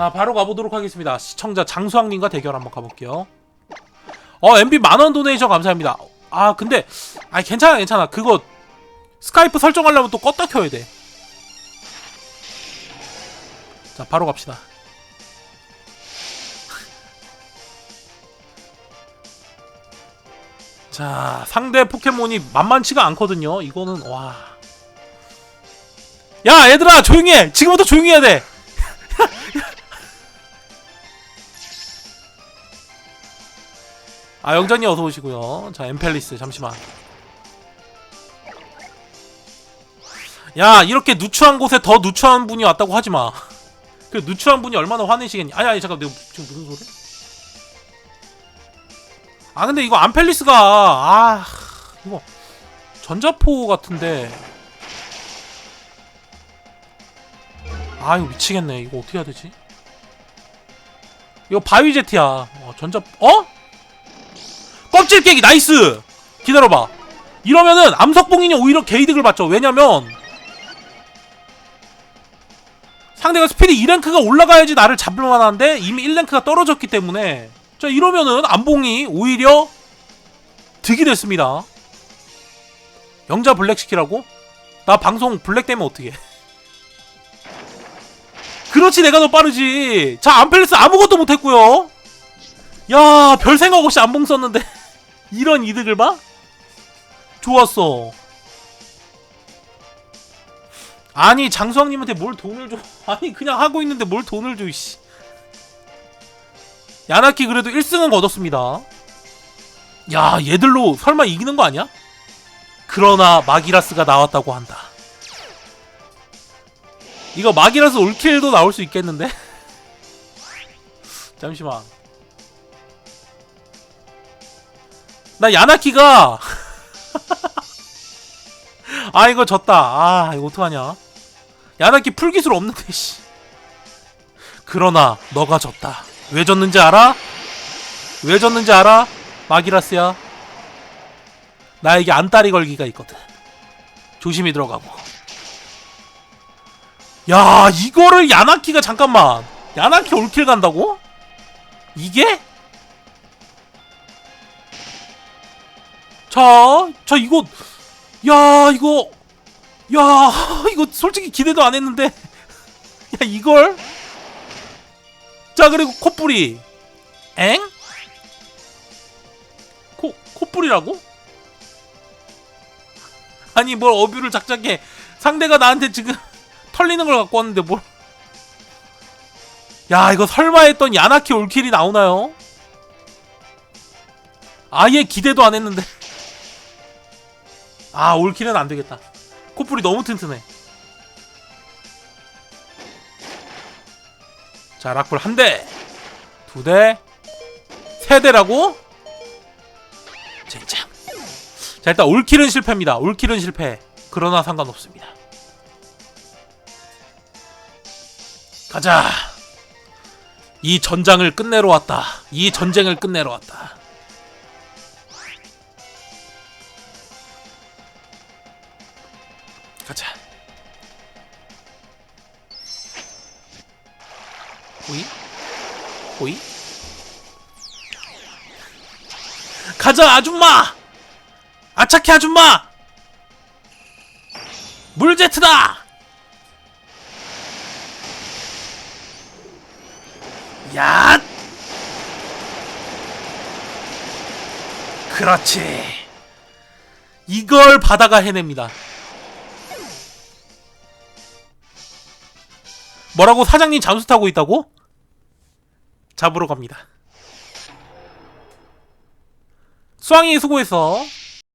자 바로 가보도록 하겠습니다. 시청자 장수왕님과 대결 한번 가볼게요. 어 MB 만원 도네이션 감사합니다. 아 근데 아 괜찮아 괜찮아. 그거 스카이프 설정하려면 또 껐다 켜야 돼자 바로 갑시다. 자 상대 포켓몬이 만만치가 않거든요. 이거는 와. 야 얘들아 조용히 해. 지금부터 조용히 해야 돼 아 영전이 어서 오시고요. 자 엠펠리스 잠시만. 야 이렇게 누추한 곳에 더 누추한 분이 왔다고 하지 마. 그 누추한 분이 얼마나 화내시겠니? 아니 아니 잠깐 내가 지금 무슨 소리? 아 근데 이거 암펠리스가 아 이거 전자포 같은데 아 이거 미치겠네 이거 어떻게 해야 되지? 이거 바위제트야 어, 전자 어? 껍질 깨기 나이스! 기다려봐. 이러면은 암석봉인이 오히려 개이득을 받죠. 왜냐면 상대가 스피드 2랭크가 올라가야지 나를 잡을 만한데 이미 1랭크가 떨어졌기 때문에. 자 이러면은 암봉이 오히려 득이 됐습니다. 영자 블랙 시키라고? 나 방송 블랙 되면 어떻게 그렇지 내가 더 빠르지. 자 암펠리스 아무것도 못했고요. 야 별 생각 없이 암봉 썼는데 이런 이득을 봐? 좋았어. 아니 장수왕님한테 뭘 돈을 줘? 아니 그냥 하고 있는데 뭘 돈을 줘? 씨. 야나키 그래도 1승은 거뒀습니다. 야 얘들로 설마 이기는 거 아니야? 그러나 마기라스가 나왔다고 한다. 이거 마기라스 올킬도 나올 수 있겠는데? 잠시만. 나 야나키가. 아 이거 졌다. 아 이거 어떡하냐. 야나키 풀기술 없는데 씨. 그러나 너가 졌다. 왜 졌는지 알아? 왜 졌는지 알아? 마기라스야. 나에게 안따리 걸기가 있거든. 조심히 들어가고. 야 이거를 야나키가 잠깐만. 야나키 올킬 간다고? 이게? 자, 자 이거 야 이거 야 이거 솔직히 기대도 안 했는데 야 이걸 자 그리고 콧불이 엥? 코 콧불이라고? 아니 뭘 어뷰를 작작해 상대가 나한테 지금 털리는 걸 갖고 왔는데 뭘 야 이거 설마 했던 야나키 올킬이 나오나요? 아예 기대도 안 했는데 아 올킬은 안 되겠다. 코뿔이 너무 튼튼해. 자 락불 한 대, 두 대, 세 대라고? 젠장. 자 일단 올킬은 실패입니다. 올킬은 실패. 그러나 상관없습니다. 가자. 이 전장을 끝내러 왔다. 이 전쟁을 끝내러 왔다. 가자. 호이? 호이? 가자, 아줌마! 아차키 아줌마! 물제트다! 야! 그렇지. 이걸 바다가 해냅니다. 뭐라고 사장님 잠수 타고 있다고? 잡으러 갑니다. 수왕이 수고했어.